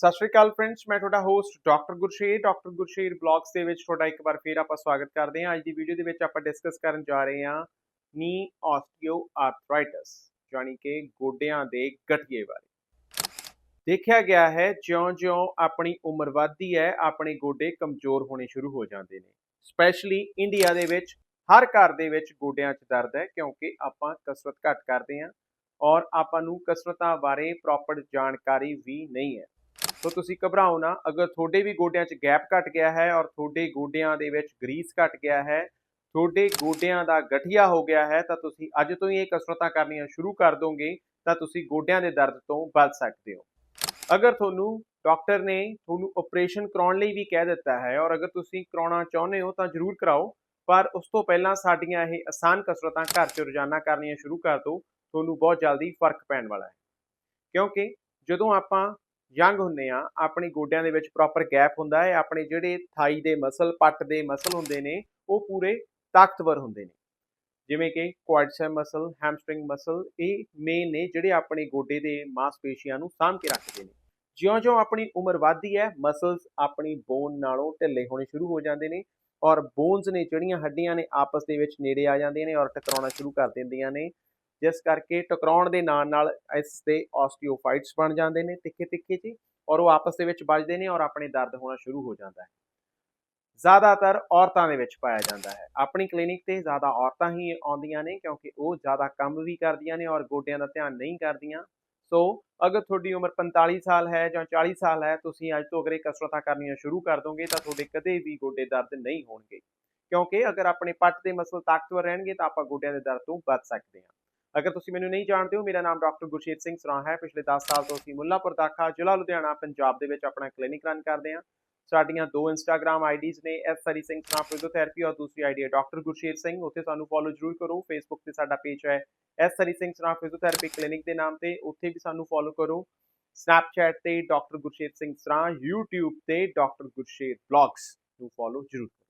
ਸਤਿ ਸ਼੍ਰੀ ਅਕਾਲ ਫਰੈਂਡਸ ਮੈਂ ਤੁਹਾਡਾ host doctor Gursher doctor Gursher blogs ਦੇ ਵਿੱਚ ਤੁਹਾਡਾ ਇੱਕ ਵਾਰ ਫੇਰ ਆਪਾਂ ਸਵਾਗਤ ਕਰਦੇ ਹਾਂ। ਅੱਜ ਦੀ ਵੀਡੀਓ ਦੇ ਵਿੱਚ ਆਪਾਂ ਡਿਸਕਸ ਕਰਨ ਜਾ ਰਹੇ ਹਾਂ ਨੀ ਆਸਟੀਓ ਆਸਟੀਓਆਰਥਰਾਈਟਿਸ ਯਾਨੀ ਕਿ ਗੋਡਿਆਂ ਦੇ ਗਠੀਏ ਬਾਰੇ। ਦੇਖਿਆ ਗਿਆ ਹੈ, ਜਿਉਂ-ਜਿਉਂ ਆਪਣੀ ਉਮਰ ਵੱਧਦੀ ਹੈ, ਆਪਣੇ ਗੋਡੇ ਕਮਜ਼ੋਰ ਹੋਣੇ ਸ਼ੁਰੂ ਹੋ ਜਾਂਦੇ ਨੇ। ਸਪੈਸ਼ਲੀ ਇੰਡੀਆ ਦੇ ਵਿੱਚ, ਹਰ ਘਰ ਦੇ ਵਿੱਚ ਗੋਡਿਆਂ 'ਚ ਦਰਦ ਹੈ, ਕਿਉਂਕਿ ਆਪਾਂ ਕਸਰਤ ਘੱਟ ਕਰਦੇ ਹਾਂ ਔਰ ਆਪਾਂ ਨੂੰ ਕਸਰਤਾਂ ਬਾਰੇ ਪ੍ਰੋਪਰ ਜਾਣਕਾਰੀ ਵੀ ਨਹੀਂ ਹੈ। ਸੋ ਤੁਸੀਂ ਘਬਰਾਓ ਨਾ, ਅਗਰ ਤੁਹਾਡੇ ਵੀ ਗੋਡਿਆਂ 'ਚ ਗੈਪ ਘਟ ਗਿਆ ਹੈ ਔਰ ਤੁਹਾਡੇ ਗੋਡਿਆਂ ਦੇ ਵਿੱਚ ਗਰੀਸ ਘਟ ਗਿਆ ਹੈ, ਤੁਹਾਡੇ ਗੋਡਿਆਂ ਦਾ ਗਠੀਆ ਹੋ ਗਿਆ ਹੈ, ਤਾਂ ਤੁਸੀਂ ਅੱਜ ਤੋਂ ਹੀ ਇਹ ਕਸਰਤਾਂ ਕਰਨੀਆਂ ਸ਼ੁਰੂ ਕਰ ਦੋਗੇ, ਤਾਂ ਤੁਸੀਂ ਗੋਡਿਆਂ ਦੇ ਦਰਦ ਤੋਂ ਬਚ ਸਕਦੇ ਹੋ। ਅਗਰ ਤੁਹਾਨੂੰ ਡਾਕਟਰ ਨੇ ਤੁਹਾਨੂੰ ਆਪਰੇਸ਼ਨ ਕਰਾਉਣ ਲਈ ਵੀ ਕਹਿ ਦਿੱਤਾ ਹੈ ਔਰ ਅਗਰ ਤੁਸੀਂ ਕਰਾਉਣਾ ਚਾਹੁੰਦੇ ਹੋ ਤਾਂ ਜ਼ਰੂਰ ਕਰਾਓ, ਪਰ ਉਸ ਤੋਂ ਪਹਿਲਾਂ ਸਾਡੀਆਂ ਇਹ ਆਸਾਨ ਕਸਰਤਾਂ ਘਰ 'ਚ ਰੋਜ਼ਾਨਾ ਕਰਨੀਆਂ ਸ਼ੁਰੂ ਕਰ ਦਿਓ, ਤੁਹਾਨੂੰ ਬਹੁਤ ਜਲਦੀ ਫ਼ਰਕ ਪੈਣ ਵਾਲਾ ਹੈ। ਕਿਉਂਕਿ ਜਦੋਂ ਆਪਾਂ ਯੰਗ ਹੁੰਨੇ ਆ ਆਪਣੇ ਗੋਡਿਆਂ ਦੇ ਵਿੱਚ ਪ੍ਰੋਪਰ ਗੈਪ ਹੁੰਦਾ ਹੈ, ਆਪਣੇ ਜਿਹੜੇ ਥਾਈ ਦੇ ਮਸਲ ਪੱਟ ਦੇ ਮਸਲ ਹੁੰਦੇ ਨੇ, ਉਹ ਪੂਰੇ ਤਾਕਤਵਰ ਹੁੰਦੇ ਨੇ। ਜਿਵੇਂ ਕਿ ਕੁਆਡਸੈਪ ਮਸਲ ਹੈਮਸਟ੍ਰਿੰਗ ਮਸਲ ਇਹ ਮੇਨ ਨੇ ਜਿਹੜੇ ਆਪਣੇ ਗੋਡੇ ਦੇ ਮਾਸਪੇਸ਼ੀਆਂ ਨੂੰ ਸਾਂਭ ਕੇ ਰੱਖਦੇ ਨੇ। ਜਿਉਂ-ਜਿਉਂ ਆਪਣੀ ਉਮਰ ਵੱਧਦੀ ਹੈ ਮਸਲਸ ਆਪਣੀ ਬੋਨ ਨਾਲੋਂ ਢਿੱਲੇ ਹੋਣੇ ਸ਼ੁਰੂ ਹੋ ਜਾਂਦੇ ਨੇ ਔਰ ਬੋਨਸ ਨੇ ਜਿਹੜੀਆਂ ਹੱਡੀਆਂ ਨੇ ਆਪਸ ਦੇ ਵਿੱਚ ਨੇੜੇ ਆ ਜਾਂਦੀਆਂ ਨੇ ਔਰ ਟਕਰਾਉਣਾ ਸ਼ੁਰੂ ਕਰ ਦਿੰਦੀਆਂ ਨੇ। ਜਿਸ ਕਰਕੇ ਟਕਰਾਉਣ ਦੇ ਨਾਲ ਨਾਲ ਇਸ ਦੇ ਆਸਟੀਓਫਾਈਟਸ ਬਣ ਜਾਂਦੇ ਨੇ ਤਿੱਖੇ ਤਿੱਖੇ ਜੀ ਔਰ ਉਹ ਆਪਸ ਦੇ ਵਿੱਚ ਵੱਜਦੇ ਨੇ ਔਰ ਆਪਣੇ ਦਰਦ ਹੋਣਾ ਸ਼ੁਰੂ ਹੋ ਜਾਂਦਾ ਹੈ। ਜ਼ਿਆਦਾਤਰ ਔਰਤਾਂ ਦੇ ਵਿੱਚ ਪਾਇਆ ਜਾਂਦਾ ਹੈ। ਆਪਣੀ ਕਲੀਨਿਕ ਤੇ ਜ਼ਿਆਦਾ ਔਰਤਾਂ ਹੀ ਆਉਂਦੀਆਂ ਨੇ ਕਿਉਂਕਿ ਉਹ ਜ਼ਿਆਦਾ ਕੰਮ ਵੀ ਕਰਦੀਆਂ ਨੇ ਔਰ ਗੋਡਿਆਂ ਦਾ ਧਿਆਨ ਨਹੀਂ ਕਰਦੀਆਂ। ਸੋ ਅਗਰ ਤੁਹਾਡੀ ਉਮਰ 45 ਸਾਲ ਹੈ ਜਾਂ 40 ਸਾਲ ਹੈ, ਤੁਸੀਂ ਅੱਜ ਤੋਂ ਅਗਰ ਇਹ ਕਸਰਤਾਂ ਕਰਨੀਆਂ ਸ਼ੁਰੂ ਕਰ ਦੋਗੇ ਤਾਂ ਤੁਹਾਡੇ ਕਦੇ ਵੀ ਗੋਡੇ ਦਰਦ ਨਹੀਂ ਹੋਣਗੇ। ਕਿਉਂਕਿ ਅਗਰ ਆਪਣੇ ਪੱਟ ਦੇ ਮਸਲ ਤਾਕਤਵਰ ਰਹਿਣਗੇ ਤਾਂ ਆਪਾਂ ਗੋਡਿਆਂ ਦੇ ਦਰਦ ਤੋਂ ਬਚ ਸਕਦੇ ਹਾਂ। ਅਗਰ ਤੁਸੀਂ ਮੈਨੂੰ ਨਹੀਂ ਜਾਣਦੇ ਹੋ, ਮੇਰਾ ਨਾਮ ਡਾਕਟਰ ਗੁਰਸ਼ੇਰ ਸਿੰਘ ਸਰਾਂ ਹੈ। ਪਿਛਲੇ 10 ਸਾਲ ਤੋਂ ਅਸੀਂ ਮੁੱਲਾਪੁਰ ਦਾਖਾ ਜ਼ਿਲ੍ਹਾ ਲੁਧਿਆਣਾ, ਪੰਜਾਬ ਦੇ ਵਿੱਚ ਆਪਣਾ ਕਲੀਨਿਕ ਰਨ ਕਰਦੇ ਹਾਂ। ਸਾਡੀਆਂ ਦੋ ਇੰਸਟਾਗ੍ਰam ਆਈਡੀਜ਼ ਨੇ S Surrey Singh Sran physiotherapy ਔਰ ਦੂਸਰੀ ਆਈਡੀ ਹੈ ਡਾਕਟਰ ਗੁਰਸ਼ੇਰ ਸਿੰਘ। ਉੱਥੇ ਸਾਨੂੰ ਫੋਲੋ ਜ਼ਰੂਰ ਕਰੋ। ਫੇਸਬੁੱਕ ਤੇ ਸਾਡਾ ਪੇਜ ਹੈ ਐਸ ਸਰੀ ਸਿੰਘ ਸਰਾਂ ਫਿਜ਼ੀਓਥੈਰੇਪੀ ਕਲੀਨਿਕ ਦੇ ਨਾਮ ਤੇ। ਉੱਥੇ ਵੀ ਸਾਨੂੰ ਫੋਲੋ ਕਰੋ। ਸਨੈਪਚੈਟ ਤੇ ਡਾਕਟਰ ਗੁਰਸ਼ੇਰ ਸਿੰਘ ਸਰਾਂ, YouTube ਤੇ ਡਾਕਟਰ ਗੁਰਸ਼ੇਰ ਬਲੌਗਸ ਨੂੰ ਫੋਲੋ ਜ਼ਰੂਰ ਕਰੋ।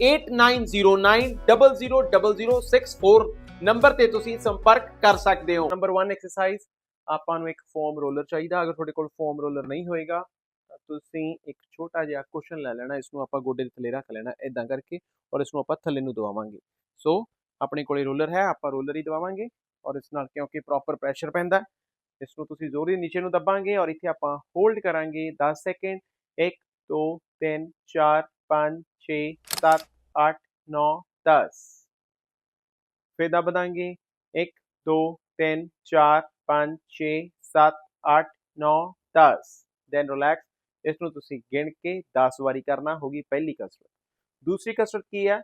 8909000064 ਨੰਬਰ ਤੇ ਤੁਸੀਂ ਸੰਪਰਕ ਕਰ ਸਕਦੇ ਹੋ। ਨੰਬਰ 1 ਐਕਸਰਸਾਈਜ਼ ਆਪਾਂ ਨੂੰ ਇੱਕ ਫੋਮ ਰੋਲਰ ਚਾਹੀਦਾ। ਅਗਰ ਤੁਹਾਡੇ ਕੋਲ ਫੋਮ ਰੋਲਰ ਨਹੀਂ ਹੋਏਗਾ, ਤਾਂ ਤੁਸੀਂ ਇੱਕ ਛੋਟਾ ਜਿਹਾ ਕੁਸ਼ਨ ਲੈ ਲੈਣਾ। ਇਸ ਨੂੰ ਆਪਾਂ ਗੋਡੇ ਦੇ ਥੱਲੇ ਰੱਖ ਲੈਣਾ ਇਦਾਂ ਕਰਕੇ ਔਰ ਇਸ ਨੂੰ ਆਪਾਂ ਥੱਲੇ ਨੂੰ ਦਵਾਵਾਂਗੇ। ਸੋ ਆਪਣੇ ਕੋਲੇ ਰੋਲਰ ਹੈ, ਆਪਾਂ ਰੋਲਰ ਹੀ ਦਵਾਵਾਂਗੇ ਔਰ ਇਸ ਨਾਲ ਕਿਉਂਕਿ ਪ੍ਰੋਪਰ ਪ੍ਰੈਸ਼ਰ ਪੈਂਦਾ ਇਸ ਨੂੰ ਤੁਸੀਂ ਜ਼ੋਰੀ ਨੀਚੇ ਨੂੰ ਦਬਾਵਾਂਗੇ ਔਰ ਇੱਥੇ ਆਪਾਂ ਹੋਲਡ ਕਰਾਂਗੇ 10 ਸੈਕਿੰਡ 1 2 3 4 5 6 7 8 9 10 ਫਿਰ ਦਬ ਦਾਂਗੇ। 1 2 3 4 5 6 7 8 9 10 ਦੈਨ ਰਿਲੈਕਸ ਇਸ ਨੂੰ ਤੁਸੀਂ ਗਿਣ ਕੇ 10 ਵਾਰੀ ਕਰਨਾ ਹੋਗੀ ਪਹਿਲੀ ਕਸਰਤ। ਦੂਸਰੀ ਕਸਰਤ ਕੀ ਹੈ?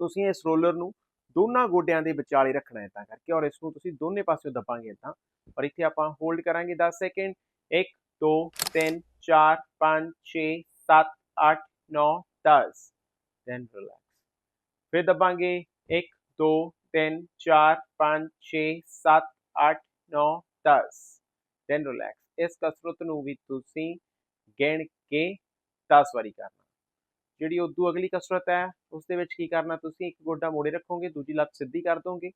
ਤੁਸੀਂ ਇਸ ਰੋਲਰ ਨੂੰ ਦੋਨਾਂ ਗੋਡਿਆਂ ਦੇ ਵਿਚਾਲੇ ਰੱਖਣਾ ਹੈ ਤਾਂ ਕਰਕੇ ਔਰ ਇਸ ਨੂੰ ਤੁਸੀਂ ਦੋਨੇ ਪਾਸਿਓਂ ਦਬਾਂਗੇ ਤਾਂ। ਔਰ ਇੱਥੇ ਆਪਾਂ ਹੋਲਡ ਕਰਾਂਗੇ 10 ਸੈਕਿੰਡ। 1 2 3 4 5 6 7 8 9 10 ਦੈਨ ਰਿਲੈਕਸ ਫਿਰ ਦਬਾਂਗੇ 1 2 3 4 5 6 7 8 9 10 ਦੈਨ ਰਿਲੈਕਸ ਇਸ ਕਸਰਤ ਨੂੰ ਵੀ ਤੁਸੀਂ ਗਿਣ ਕੇ 10 ਵਾਰੀ ਕਰਨਾ ਜਿਹੜੀ ਉਦੋਂ ਅਗਲੀ ਕਸਰਤ ਹੈ ਉਸ ਦੇ ਵਿੱਚ ਕੀ ਕਰਨਾ ਤੁਸੀਂ ਇੱਕ ਗੋਡਾ ਮੋੜੇ ਰੱਖੋਗੇ ਦੂਜੀ ਲੱਤ ਸਿੱਧੀ ਕਰ ਦੋਗੇ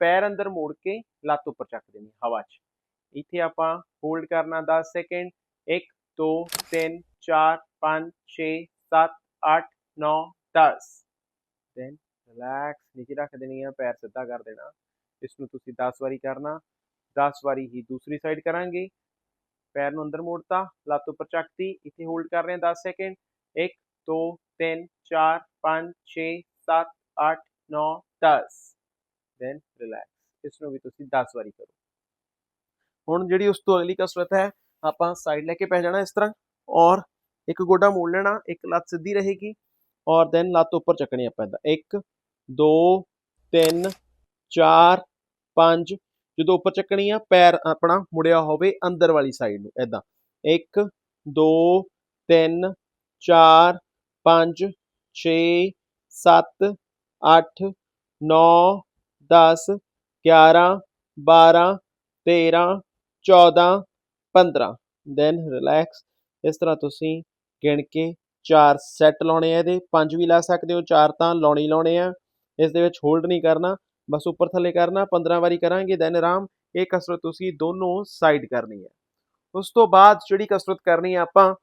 ਪੈਰ ਅੰਦਰ ਮੋੜ ਕੇ ਲੱਤ ਉੱਪਰ ਚੱਕ ਦੇਣੀ ਹਵਾ 'ਚ ਇੱਥੇ ਆਪਾਂ ਹੋਲਡ ਕਰਨਾ 10 ਸੈਕਿੰਡ 1 2 3 4 5 6 7 8 9 10 ਦੈਨ ਰਿਲੈਕਸ ਨੀਚੇ ਰੱਖ ਦੇਣੀ ਹੈ ਪੈਰ ਸਿੱਧਾ ਕਰ ਦੇਣਾ ਇਸ ਨੂੰ ਤੁਸੀਂ 10 ਵਾਰੀ ਕਰਨਾ 10 ਵਾਰੀ ਹੀ ਦੂਸਰੀ ਸਾਈਡ ਕਰਾਂਗੇ ਪੈਰ ਨੂੰ ਅੰਦਰ ਮੋੜਤਾ ਲੱਤ ਉੱਪਰ ਚੱਕਤੀ ਇੱਥੇ ਹੋਲਡ ਕਰ ਰਹੇ ਹਾਂ 10 ਸੈਕਿੰਡ 1 2 3 4 5 6 7 8 9 10 ਦੈਨ ਰਿਲੈਕਸ ਇਸ ਨੂੰ ਵੀ ਤੁਸੀਂ 10 ਵਾਰੀ ਕਰੋ ਹੁਣ ਜਿਹੜੀ ਉਸ ਤੋਂ ਅਗਲੀ ਕਸਰਤ ਹੈ ਆਪਾਂ ਸਾਈਡ ਲੈ ਕੇ ਪੈ ਜਾਣਾ ਇਸ ਤਰ੍ਹਾਂ ਔਰ ਇੱਕ ਗੋਡਾ ਮੋੜ ਲੈਣਾ, ਇੱਕ ਲੱਤ ਸਿੱਧੀ ਰਹੇਗੀ ਔਰ ਦੈਨ ਲੱਤ ਉੱਪਰ ਚੱਕਣੀ ਆਪਾਂ ਇਦਾਂ। 1 2 3 4 5 ਜਦੋਂ ਉੱਪਰ ਚੱਕਣੀ ਆ, ਪੈਰ ਆਪਣਾ ਮੁੜਿਆ ਹੋਵੇ ਅੰਦਰ ਵਾਲੀ ਸਾਈਡ ਨੂੰ, ਇਦਾਂ। 1 2 3 4 5 6 7 8 9 10 11 12 13 14 15 ਦੈਨ ਰਿਲੈਕਸ ਇਸ ਤਰ੍ਹਾਂ ਤੁਸੀਂ ਗਿਣ ਕੇ ਚਾਰ ਸੈੱਟ ਲਾਉਣੇ ਆ ਇਹਦੇ, ਪੰਜ ਵੀ ਲਾ ਸਕਦੇ ਹੋ, ਚਾਰ ਤਾਂ ਲਾਉਣੇ ਲਾਉਣੇ ਆ। ਇਸ ਦੇ ਵਿੱਚ ਹੋਲਡ ਨਹੀਂ ਕਰਨਾ, ਬਸ ਉੱਪਰ ਥੱਲੇ ਕਰਨਾ 15 ਵਾਰੀ ਕਰਾਂਗੇ ਦੈਨ ਆਰਾਮ, ਇਹ ਕਸਰਤ ਤੁਸੀਂ ਦੋਨੋਂ ਸਾਈਡ ਕਰਨੀ ਹੈ ਉਸ ਤੋਂ ਬਾਅਦ ਜਿਹੜੀ ਕਸਰਤ ਕਰਨੀ ਹੈ ਆਪਾਂ,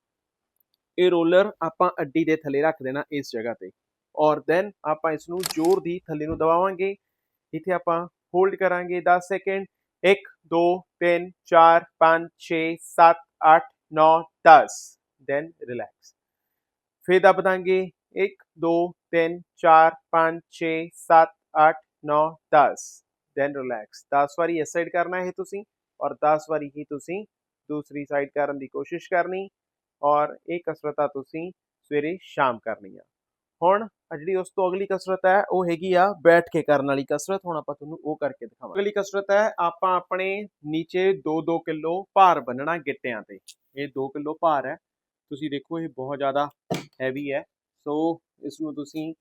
ਇਹ ਰੋਲਰ ਆਪਾਂ ਅੱਡੀ ਦੇ ਥੱਲੇ ਰੱਖ ਦੇਣਾ ਇਸ ਜਗ੍ਹਾ ਤੇ। ਔਰ ਦੈਨ ਆਪਾਂ ਇਸ ਨੂੰ ਜ਼ੋਰ ਦੀ ਥੱਲੇ ਨੂੰ ਦਬਾਵਾਂਗੇ। ਇੱਥੇ ਆਪਾਂ ਹੋਲਡ ਕਰਾਂਗੇ 10 ਸੈਕਿੰਡ 1 2 3 4 5 6 7 8 9 10 ਦੈਨ ਰਿਲੈਕਸ ਫਿਰ ਦਬ ਦਾਂਗੇ 1 2 3 4 5 6 7 8 9 10 ਦੈਨ ਰਿਲੈਕਸ 10 ਵਾਰੀ ਇਸ ਸਾਈਡ ਕਰਨਾ ਹੈ ਤੁਸੀਂ ਔਰ 10 ਵਾਰੀ ਹੀ ਤੁਸੀਂ ਦੂਸਰੀ ਸਾਈਡ ਕਰਨ ਦੀ ਕੋਸ਼ਿਸ਼ ਕਰਨੀ ਔਰ ਇਹ ਕਸਰਤਾਂ ਤੁਸੀਂ ਸਵੇਰੇ ਸ਼ਾਮ ਕਰਨੀ ਆ ਹੁਣ ਜਿਹੜੀ ਉਸ ਤੋਂ ਅਗਲੀ ਕਸਰਤ ਹੈ, ਉਹ ਹੈਗੀ ਆ ਬੈਠ ਕੇ ਕਰਨ ਵਾਲੀ ਕਸਰਤ। ਹੁਣ ਆਪਾਂ ਤੁਹਾਨੂੰ ਉਹ ਕਰਕੇ ਦਿਖਾਵਾਂਗੇ। ਅਗਲੀ ਕਸਰਤ ਹੈ, ਆਪਾਂ ਆਪਣੇ ਨੀਚੇ 2-2 ਕਿਲੋ ਭਾਰ ਬੰਨਣਾ ਗਿੱਟਿਆਂ ਤੇ। ਇਹ 2 ਕਿਲੋ ਭਾਰ ਹੈ। ਤੁਸੀਂ ਦੇਖੋ ਇਹ ਬਹੁਤ ਜ਼ਿਆਦਾ ਹੈਵੀ ਹੈ। ਸੋ ਇਸ ਨੂੰ ਤੁਸੀਂ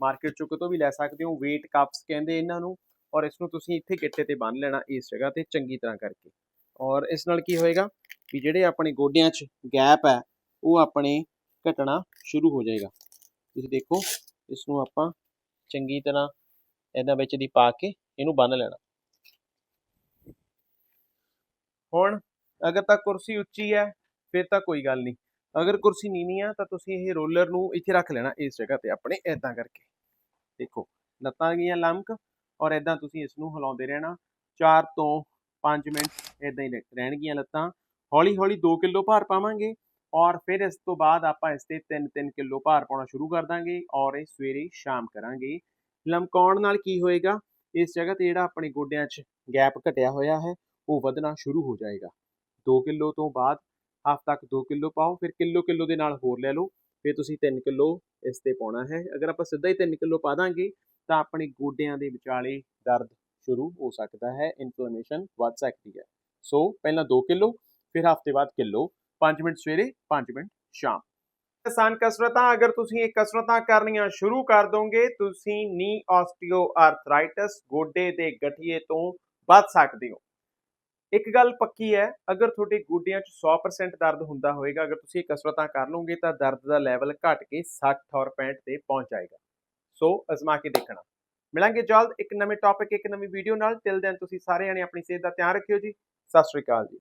ਮਾਰਕੀਟ ਚੋਂ ਕਿਤੋਂ ਵੀ ਲੈ ਸਕਦੇ ਹੋ। Weight ਕੱਪਸ ਕਹਿੰਦੇ ਇਹਨਾਂ ਨੂੰ ਔਰ ਇਸ ਨੂੰ ਤੁਸੀਂ ਇੱਥੇ ਗਿੱਟੇ ਤੇ ਬੰਨ ਲੈਣਾ ਇਸ ਜਗ੍ਹਾ ਤੇ ਚੰਗੀ ਤਰ੍ਹਾਂ ਕਰਕੇ। ਔਰ ਇਸ ਨਾਲ ਕੀ ਹੋਏਗਾ ਵੀ ਜਿਹੜੇ ਆਪਣੇ ਗੋਡਿਆਂ 'ਚ ਗੈਪ ਹੈ, ਉਹ ਆਪਣੇ ਘਟਣਾ ਸ਼ੁਰੂ ਹੋ ਜਾਏਗਾ। ਤੁਸੀਂ ਦੇਖੋ ਇਸ ਨੂੰ ਆਪਾਂ ਚੰਗੀ ਤਰ੍ਹਾਂ ਇਹਨਾਂ ਵਿੱਚ ਦੀ ਪਾ ਕੇ ਇਹਨੂੰ ਬੰਨ ਲੈਣਾ। ਹੁਣ ਅਗਰ ਤਾਂ ਕੁਰਸੀ ਉੱਚੀ ਹੈ, ਫਿਰ ਤਾਂ ਕੋਈ ਗੱਲ ਨਹੀਂ। ਅਗਰ ਕੁਰਸੀ ਨੀਵੀਂ ਆ, ਤਾਂ ਤੁਸੀਂ ਇਹ ਰੋਲਰ ਨੂੰ ਇੱਥੇ ਰੱਖ ਲੈਣਾ ਇਸ ਜਗ੍ਹਾ ਤੇ ਆਪਣੇ ਇਦਾਂ ਕਰਕੇ। ਦੇਖੋ, ਲੱਤਾਂ ਗਈਆਂ ਲੰਮਕ ਔਰ ਇਦਾਂ ਤੁਸੀਂ ਇਸ ਨੂੰ ਹਿਲਾਉਂਦੇ ਰਹਿਣਾ। 4 ਤੋਂ 5 ਮਿੰਟ ਇਦਾਂ ਹੀ ਰਹਿਣਗੀਆਂ ਲੱਤਾਂ। ਹੌਲੀ ਹੌਲੀ 2 ਕਿਲੋ ਭਾਰ ਪਾਵਾਂਗੇ ਔਰ ਫਿਰ ਇਸ ਤੋਂ ਬਾਅਦ ਆਪਾਂ ਇਸ ਤੇ 3-3 ਕਿਲੋ ਭਾਰ ਪਾਉਣਾ ਸ਼ੁਰੂ ਕਰ ਦਾਂਗੇ ਔਰ ਇਹ ਸਵੇਰੇ ਸ਼ਾਮ ਕਰਾਂਗੇ। ਲਮਕਾਉਣ ਨਾਲ ਕੀ ਹੋਏਗਾ? ਇਸ ਜਗ੍ਹਾ ਤੇ ਜਿਹੜਾ ਆਪਣੇ ਗੋਡਿਆਂ 'ਚ ਗੈਪ ਘਟਿਆ ਹੋਇਆ ਹੈ, ਉਹ ਵਧਣਾ ਸ਼ੁਰੂ ਹੋ ਜਾਏਗਾ। 2 ਕਿਲੋ ਤੋਂ ਬਾਅਦ ਹਾਫ ਤੱਕ 2 ਕਿਲੋ ਪਾਓ, ਫਿਰ ਕਿਲੋ ਕਿਲੋ ਦੇ ਨਾਲ ਹੋਰ ਲੈ ਲਓ, ਫਿਰ ਤੁਸੀਂ 3 ਕਿਲੋ ਇਸ ਤੇ ਪਾਉਣਾ ਹੈ। ਅਗਰ ਆਪਾਂ ਸਿੱਧਾ ਹੀ 3 ਕਿਲੋ ਪਾ ਦਾਂਗੇ, ਤਾਂ ਆਪਣੇ ਗੋਡਿਆਂ ਦੇ ਵਿਚਾਲੇ ਦਰਦ ਸ਼ੁਰੂ ਹੋ ਸਕਦਾ ਹੈ ਇਨਫਲੇਮੇਸ਼ਨ ਵੱਧ ਸਕਦੀ ਹੈ। ਸੋ ਪਹਿਲਾਂ 2 ਕਿਲੋ, ਫਿਰ ਹਫ਼ਤੇ ਬਾਅਦ ਕਿਲੋ 5 ਮਿੰਟ ਸਵੇਰੇ 5 ਮਿੰਟ ਸ਼ਾਮ। ਆਸਾਨ ਕਸਰਤਾਂ, ਅਗਰ ਤੁਸੀਂ ਇਹ ਕਸਰਤਾਂ ਕਰਨੀਆਂ ਸ਼ੁਰੂ ਕਰ ਦੋਗੇ, ਤੁਸੀਂ ਨੀ ਆਸਟੀਓ ਆਸਟੀਓਆਰਥਰਾਈਟਿਸ ਗੋਡੇ ਦੇ ਗਠੀਏ ਤੋਂ ਬਚ ਸਕਦੇ ਹੋ। ਇੱਕ ਗੱਲ ਪੱਕੀ ਹੈ, ਅਗਰ ਤੁਹਾਡੇ ਗੋਡਿਆਂ 'ਚ 100% ਦਰਦ ਹੁੰਦਾ ਹੋਵੇਗਾ ਅਗਰ ਤੁਸੀਂ ਕਸਰਤਾਂ ਕਰ ਲਓਗੇ ਤਾਂ ਦਰਦ ਦਾ ਲੈਵਲ ਘਟ ਕੇ 60 ਔਰ 65 ਤੇ ਪਹੁੰਚ ਜਾਏਗਾ। ਸੋ ਅਜ਼ਮਾ ਕੇ ਦੇਖਣਾ। ਮਿਲਾਂਗੇ ਜਲਦ ਇੱਕ ਨਵੇਂ ਟੌਪਿਕ ਇੱਕ ਨਵੀਂ ਵੀਡੀਓ ਨਾਲ। ਤਿਲ ਦਿਨ ਤੁਸੀਂ ਸਾਰੇ ਜਣੇ ਆਪਣੀ ਸਿਹਤ ਦਾ ਧਿਆਨ ਰੱਖਿਓ ਜੀ। ਸਤਿ ਸ਼੍ਰੀ ਅਕਾਲ ਜੀ।